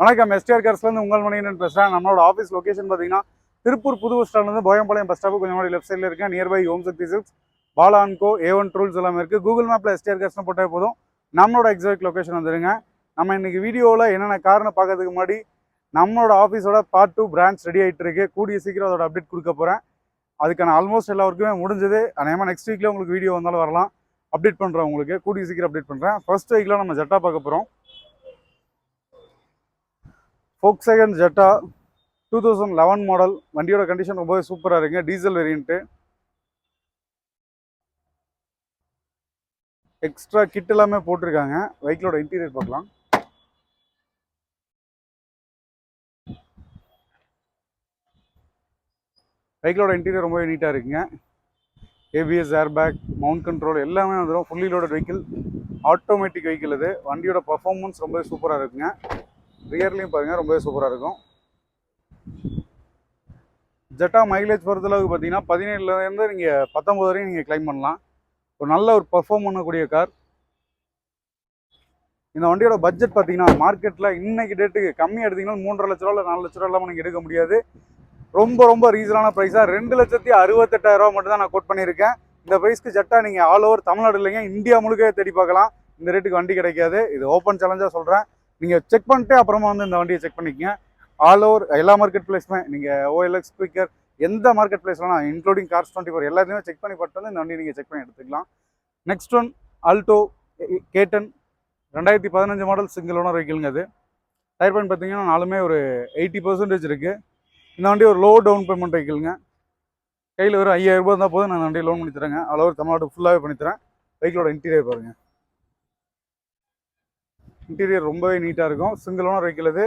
வணக்கம். எஸ்டிஆர் கார்ஸ்லேருந்து உங்கள் மணியன் பேசுகிறேன் நம்மளோட ஆஃபீஸ் லொக்கேஷன் பார்த்தீங்கன்னா திருப்பூர் புது பஸ் ஸ்டாண்ட்லேருந்து போயம்பாளையம் பஸ் ஸ்டாப்பு கொஞ்சம் லெஃப்ட் சைடில் இருக்கேன். நியர்பை ஓம் சக்தி சில்க்ஸ் பாலான்கோ ஏ ஒன் ட்ரூல்ஸ் எல்லாமே இருக்குது கூகுள் மேப்பில் எஸ்டிஆர் கார்ஸ்னு போட்டால் போதும். நம்மளோட எக்ஸாக்ட் லொக்கேஷன் வந்துடுங்க நம்ம இன்னைக்கு வீடியோவில் என்னென்ன காரணம் பார்க்கறதுக்கு முன்னாடி நம்மளோட ஆஃபீஸோட பார்ட் டூ பிரான்ச் ரெடி ஆகிட்டு இருக்கு. கூடிய சீக்கிரம் அதோட அப்டேட் கொடுக்க போகிறேன் அதுக்கான ஆல்மோஸ்ட் எல்லாருக்குமே முடிஞ்சது. அதேமாதிரி நெக்ஸ்ட் வீக்கில் உங்களுக்கு வீடியோ வந்தாலும் வரலாம். அப்டேட் பண்ணுறேன் உங்களுக்கு. கூடிய சீக்கிரம் அப்டேட் பண்ணுறேன் ஃபர்ஸ்ட் வீக்கில் நம்ம ஜெட்டா பார்க்க போகிறோம் folk second Jetta two thousand eleven model வண்டியோட கண்டிஷன் ரொம்பவே சூப்பராக இருக்குங்க. டீசல் வேரியண்ட்டு எக்ஸ்ட்ரா கிட் எல்லாமே போட்டிருக்காங்க. வெஹிக்கிளோட இன்டீரியர் பார்க்கலாம். வெஹிக்கிளோட இன்டீரியர் ரொம்பவே நீட்டாக இருக்குங்க. ஏபிஎஸ் ஏர்பேக் மவுண்ட் கண்ட்ரோல் எல்லாமே வந்துடும் fully loaded vehicle automatic vehicle இது. வண்டியோட பர்ஃபார்மன்ஸ் ரொம்பவே சூப்பராக இருக்குங்க. ரியர்லையும் பாருங்கள் ரொம்பவே சூப்பராக இருக்கும். ஜெட்டா மைலேஜ் பொறுத்தளவுக்கு பார்த்தீங்கன்னா பதினேழுலேருந்து நீங்கள் பத்தொம்பது வரையும் நீங்கள் கிளைம் பண்ணலாம். ஒரு நல்ல ஒரு பர்ஃபார்ம் பண்ணக்கூடிய கார் இந்த வண்டியோட பட்ஜெட் பார்த்தீங்கன்னா மார்க்கெட்டில் இன்னைக்கு டேட்டுக்கு கம்மியாக எடுத்தீங்கன்னா மூன்றரை லட்ச ரூபா இல்லை நாலு லட்ச ரூபா இல்லாமல் நீங்கள் எடுக்க முடியாது. ரொம்ப ரொம்ப ரீசனான ப்ரைஸாக ரெண்டு லட்சத்தி அறுபத்தெட்டாயிரம் ரூபா மட்டும் தான் நான் கோட் பண்ணியிருக்கேன். இந்த ப்ரைஸ்க்கு ஜெட்டா நீங்கள் ஆல் ஓவர் தமிழ்நாடு இல்லைங்க இந்தியா முழுக்க தேடி பார்க்கலாம். இந்த ரேட்டுக்கு வண்டி கிடைக்காது. இது ஓப்பன் சேலஞ்சாக சொல்கிறேன் நீங்கள் செக் பண்ணிட்டு அப்புறமா வந்து இந்த வண்டியை செக் பண்ணிக்கங்க. ஆல் ஓவர் எல்லா மார்க்கெட் பிளேஸுமே நீங்கள் ஓஎல்எக்ஸ் ஸ்பீக்கர் எந்த மார்க்கெட் பிளேஸ்லாம் இன்க்ளூடிங் கார்ஸ் டுவெண்ட்டி ஃபோர் எல்லாத்தையுமே செக் பண்ணி பட்டு வந்து இந்த வண்டியை நீங்கள் செக் பண்ணி எடுத்துக்கலாம். நெக்ஸ்ட் ஒன் ஆல்டோ கேட்டன் ரெண்டாயிரத்தி பதினஞ்சு மாடல் சிங்கிள் ஓனர் வெஹிக்கிள்ங்க அது. டயர் பாயிண்ட் பார்த்தீங்கன்னா நாலுமே ஒரு எயிட்டி பர்சன்டேஜ் இருக்குது இந்த வண்டி ஒரு லோ டவுன் பேமெண்ட் வெஹிக்கிள்ங்க கையில் ஒரு ஐயாயிரம் ரூபாய் இருந்தால் போதும் நான் வண்டியை லோன் பண்ணி தரேங்க. ஆல் தமிழ்நாடு ஃபுல்லாகவே பண்ணித்தரேன் வெஹிக்கிளோட இன்டீரியர் பாருங்கள் இன்டீரியர் ரொம்பவே நீட்டாக இருக்கும். சிங்கிள் ஓனர் வெஹிக்கிள் இது.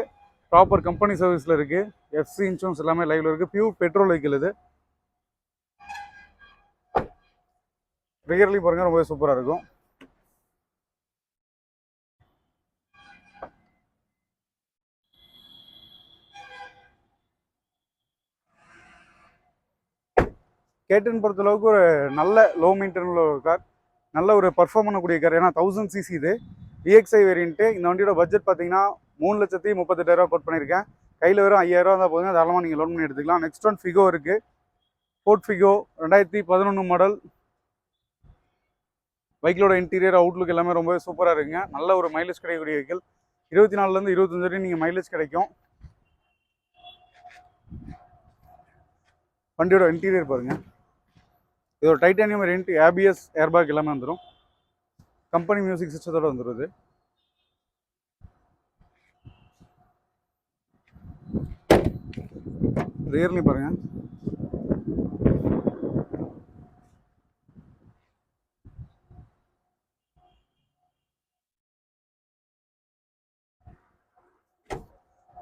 ப்ராப்பர் கம்பெனி சர்வீஸில் இருக்குது எஃப்சி இன்சூரன்ஸ் எல்லாமே லைவ்ல இருக்குது பியூர் பெட்ரோல் வெஹிக்கிள் இது. ரியர்லி பாருங்கள் ரொம்பவே சூப்பராக இருக்கும். கேட்டன் பொறுத்தளவுக்கு ஒரு நல்ல லோ மெயின்டெனில் ஒரு கார் நல்ல ஒரு பர்ஃபார்ம் பண்ணக்கூடிய கார் ஏன்னா தௌசண்ட் சிசி இது. இஎக்ஸ்ஐ வேரியன்ட்டு இந்த வண்டியோட பட்ஜெட் பார்த்தீங்கன்னா மூணு லட்சத்தி முப்பத்தெட்டாயிரரூவா கோட் பண்ணியிருக்கேன். கையில் வெறும் ஐயாயிரம் இருந்தால் போதுங்க. தாராளமாக நீங்கள் லோன் பண்ணி எடுத்துக்கலாம். நெக்ஸ்ட் ஒன் ஃபிகோ இருக்குது ஃபோர்ட் ஃபிகோ ரெண்டாயிரத்தி பதினொன்று மாடல் பைக்கிலோட இன்டீரியர் அவுட்லுக் எல்லாமே ரொம்பவே சூப்பராக இருக்குங்க. நல்ல ஒரு மைலேஜ் கிடைக்கக்கூடிய வெஹிக்கிள் இருபத்தி நாலுலேருந்து இருபத்தஞ்சு வரையும் நீங்கள் மைலேஜ் கிடைக்கும். வண்டியோட இன்டீரியர் பாருங்கள் இது ஒரு டைட்டானியம் ரெண்ட் ஏபிஎஸ் ஏர்பேக் எல்லாமே வந்துடும் கம்பெனி மியூசிக் சிஸ்டத்தோட வந்துடுது ரியர்லி பாருங்க.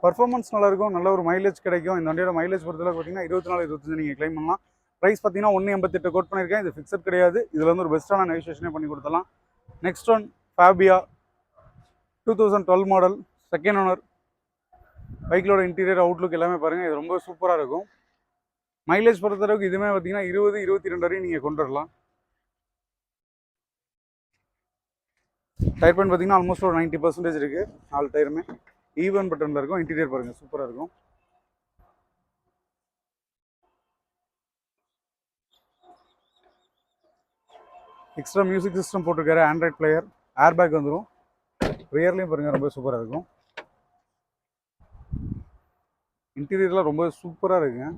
பர்ஃபார்மன்ஸ் நல்லா இருக்கும் நல்ல ஒரு மைலேஜ் கிடைக்கும். இந்த வண்டியோட மைலேஜ் பொறுத்தளவுக்கு பார்த்தீங்கன்னா இருபத்தி நாலு இருபத்தஞ்சு நீங்கள் கிளைம் பண்ணலாம். ப்ரைஸ் பார்த்தீங்கன்னா ஒன்று எண்பத்தெட்டு கோட் பண்ணியிருக்கேன். இது ஃபிக்ஸட் கிடையாது. இதில் வந்து ஒரு பெஸ்ட்டான நெகோசியேஷனே பண்ணி கொடுத்தலாம் next one Fabia two thousand twelve model second owner பைக்கிலோட interior outlook எல்லாமே பாருங்கள் இது ரொம்ப சூப்பராக இருக்கும். மைலேஜ் பொறுத்தளவுக்கு இதுவுமே பார்த்தீங்கன்னா இருபது இருபத்தி ரெண்டு வரையும் நீங்கள் கொண்டு வரலாம் டயர் பாயிண்ட் பார்த்தீங்கன்னா ஆல்மோஸ்ட் ஒரு நைன்ட்டி பர்சன்டேஜ் இருக்குது நாலு டயருமே ஈவன் பட்டனில் இருக்கும் இன்டீரியர் பாருங்கள் சூப்பராக இருக்கும். எக்ஸ்ட்ரா மியூசிக் சிஸ்டம் போட்டிருக்காரு ஆண்ட்ராய்ட் பிளேயர் ஏர்பேக் வந்துடும் ரியர்லேயும் பாருங்கள் ரொம்ப சூப்பராக இருக்கும். இன்டீரியர்லாம் ரொம்ப சூப்பராக இருக்குங்க.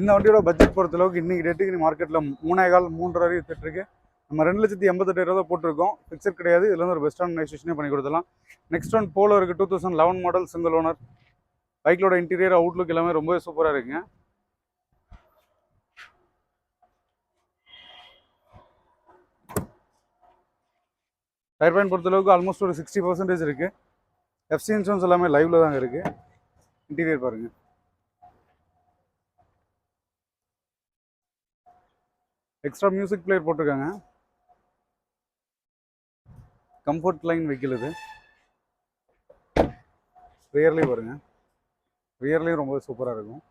இந்த வண்டியோட பட்ஜெட் பொறுத்தளவுக்கு இன்னைக்கு டேட்டுக்கு நீ மார்க்கெட்டில் மூணே கால் மூன்றரை வரை வித்துட்ருக்கு நம்ம ரெண்டு லட்சத்தி எண்பத்தெட்டாயிரம் ரூபா போட்டிருக்கோம். ஃபிக்ஸட் கிடையாது. இதில் வந்து ஒரு பெஸ்ட்டான நெக்ஸ்டேஷனே பண்ணி கொடுத்துலாம் நெக்ஸ்ட் ஒன் போலோ இருக்குது two thousand eleven model single owner பைக்கிலோட interior outlook எல்லாமே ரொம்ப சூப்பராக இருக்குங்க. டயர் பாயிண்ட் பொறுத்தளவுக்கு ஆல்மோஸ்ட் ஒரு சிக்ஸ்டி பர்சன்டேஜ் இருக்குது எஃப்சி இன்சூரன்ஸ் எல்லாமே லைவில் தாங்க இருக்குது இன்டீரியர் பாருங்கள் எக்ஸ்ட்ரா மியூசிக் பிளேயர் போட்டிருக்காங்க. கம்ஃபர்ட் லைன் வெஹிக்கிள் இது. ரியர்லி பாருங்கள் ரியர்லேயும் ரொம்ப சூப்பராக இருக்கும்.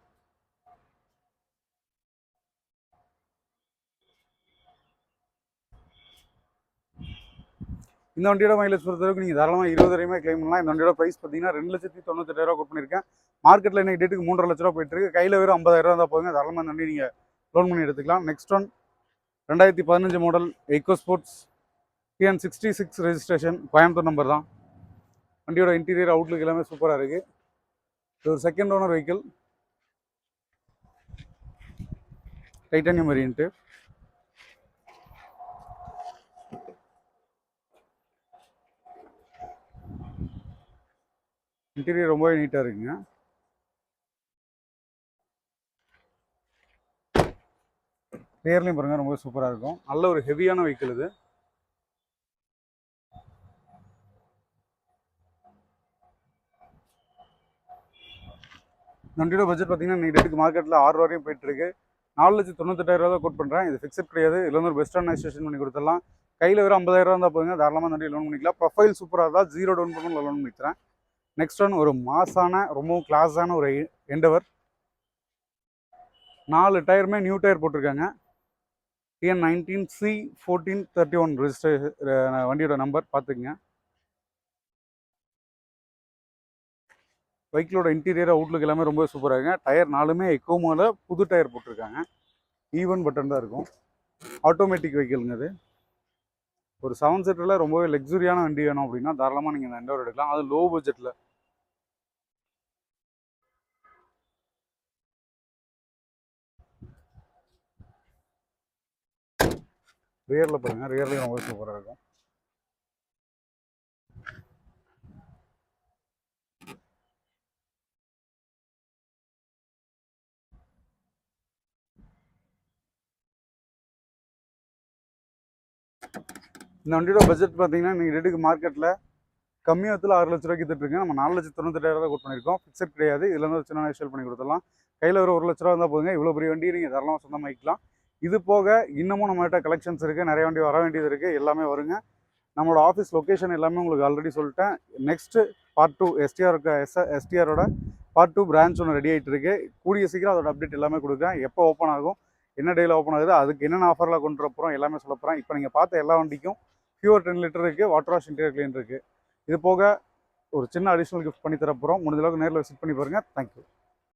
இந்த வண்டியோட மைலேஜ் பொறுத்தளவுக்கு நீங்கள் தாராளமாக இருபது வரையுமே கிளைம் பண்ணலாம். இந்த வண்டியோட ப்ரைஸ் பார்த்தீங்கன்னா ரெண்டு லட்சத்தி தொண்ணூத்தெட்டாயிரம் கோட் பண்ணியிருக்கேன். மார்க்கெட்டில் இன்னைக்கு டேட்டுக்கு மூன்றரை லட்ச ரூபா போயிட்டு இருக்கு. கையில் வெறும் ஐம்பதாயிரம் தான் போகுங்க தாராளமாக இந்த வண்டி நீங்கள் லோன் பண்ணி எடுத்துக்கலாம். நெக்ஸ்ட் ஒன் ரெண்டாயிரத்தி பதினஞ்சு model eco sports TN sixty six registration Coimbatore number தான். வண்டியோட இன்டீரியர் அவுட்லுக் எல்லாமே சூப்பராக இருக்குது இது ஒரு second owner vehicle titanium variant interior ரொம்பவே நீட்டாக இருக்குங்க. ரியர்லையும் பாருங்கள் ரொம்ப சூப்பராக இருக்கும். நல்ல ஒரு ஹெவியான வெஹிக்கிள் இது. வண்டியோட பட்ஜெட் பார்த்தீங்கன்னா நீங்கள் ரேட்டுக்கு மார்க்கெட்டில் ஆறு வரையும் போயிட்டு இருக்கு நாலு லட்சத்து தொண்ணூத்தெட்டாயிரம் ரூபா தான் கோட் பண்ணுறேன் இது ஃபிக்ஸட் கிடையாது. இதில் வந்து ஒரு பெஸ்ட் ஸ்டேஷன் பண்ணி கொடுத்துடலாம். கையில் வெறும் ஐம்பதாயிரம் இருந்தால் போதுங்க. தாராளமாக வண்டி லோன் பண்ணிக்கலாம். ப்ரொஃபைல் சூப்பராக இருந்தால் ஜீரோ டவுன் பண்ணி லோன் பண்ணிக்கிறேன். நெக்ஸ்ட் ஒன் ஒரு மாசான ரொம்பவும் கிளாஸான ஒரு எண்டவர் நாலு டயருமே நியூ டயர் போட்டிருக்காங்க. TN nineteen C fourteen thirty one register வண்டியோட நம்பர் பார்த்துக்குங்க பைக்கிலோட இன்டீரியர் அவுட்லுக் எல்லாமே ரொம்ப சூப்பராக இருக்குங்க. டயர் நாலுமே எக்கோமோவில் புது டயர் போட்டிருக்காங்க. E ஈவன் பட்டன் தான் இருக்கும். ஆட்டோமேட்டிக் வெஹிக்கிள்ங்க அது. ஒரு செவன் சீட்டரில் ரொம்பவே லக்ஸுரியான வண்டி வேணும் அப்படின்னா தாராளமாக நீங்கள் இந்த எண்டோர் எடுக்கலாம். அது லோ பட்ஜெட்டில் ரியரில் பாருங்கள் ரியர்லேயும் ரொம்ப சூப்பராக இருக்கும். இந்த வண்டியோட பட்ஜெட் பார்த்தீங்கன்னா நீங்கள் ரேட்டுக்கு மார்க்கெட்டில் கம்மியத்தில் ஆறு லட்ச ரூபாய்க்கு வித்துட்ருக்கேன் நம்ம நாலு லட்சத்து தொண்ணூத்தெட்டாயிரம் ரூபா கோட் பண்ணியிருக்கோம். ஃபிக்ஸட் கிடையாது. இதில் வந்து சின்ன சேல் பண்ணி கொடுத்துடலாம். கையில் ஒரு ஒரு லட்ச ரூபா இருந்தால் போதுங்க. இவ்வளோ பெரிய வண்டி நீங்கள் தரலாம் சொந்தமாக வைக்கலாம் இது போக இன்னமும் நம்மகிட்ட கலெக்ஷன்ஸ் இருக்குது நிறைய வண்டி வர வேண்டியது இருக்குது எல்லாமே வருங்க. நம்மளோட ஆஃபீஸ் லொக்கேஷன் எல்லாமே உங்களுக்கு ஆல்ரெடி சொல்லிட்டேன். Next part two STR S எஸ்டிஆரோட part two branch ஒன்று ரெடி ஆகிட்டு இருக்கு. கூடிய சீக்கிரம் அதோட அப்டேட் எல்லாமே கொடுக்குறேன். எப்போ ஓப்பன் ஆகும்? என்ன டேயில் ஓப்பன் ஆகுது? அதுக்கு என்னென்ன ஆஃபரில் கொண்டு வர போகிறோம் எல்லாமே சொல்ல போகிறோம் இப்போ நீங்கள் பார்த்த எல்லா வண்டிக்கும் பியூர் டென் லிட்டர் இருக்குது வாட்டர் வாஷ் இன்டீரியர் க்ளீன் இருக்குது இது போக ஒரு சின்ன அடிஷ்னல் கிஃப்ட் பண்ணி தர போகிறோம் நேரில் விசிட் பண்ணி பாருங்கள் தேங்க்யூ